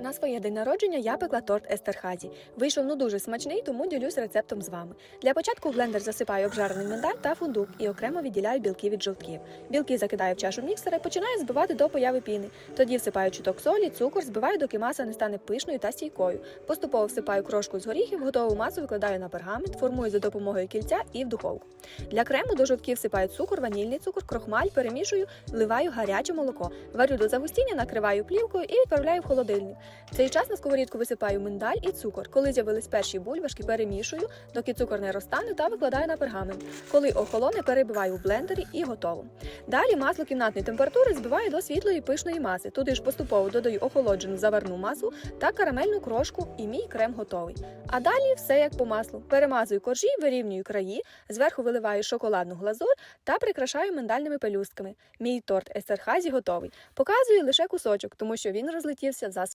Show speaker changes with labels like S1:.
S1: На своє день народження я пекла торт Естерхазі. Вийшов ну дуже смачний, тому ділюсь рецептом з вами. Для початку в блендер засипаю обжарений миндаль та фундук і окремо відділяю білки від жовтків. Білки закидаю в чашу міксера, починаю збивати до появи піни. Тоді всипаю чуток солі, цукор, збиваю, доки маса не стане пишною та стійкою. Поступово всипаю крошку з горіхів, готову масу викладаю на пергамент, формую за допомогою кільця і в духовку. Для крему до жовтків всипаю цукор, ванільний цукор, крохмаль, перемішую, вливаю гаряче молоко. Варю до загустіння, накриваю плівкою і відправляю в холодильник. В цей час на сковорідку висипаю миндаль і цукор. Коли з'явились перші бульбашки, перемішую, доки цукор не розтане та викладаю на пергамент. Коли охолоне, перебиваю в блендері і готово. Далі масло кімнатної температури збиваю до світлої пишної маси. Туди ж поступово додаю охолоджену заварну масу та карамельну крошку, і мій крем готовий. А далі все як по маслу. Перемазую коржі, вирівнюю краї, зверху виливаю шоколадну глазур та прикрашаю миндальними пелюстками. Мій торт Естерхазі готовий. Показую лише кусочок, тому що він розлетівся за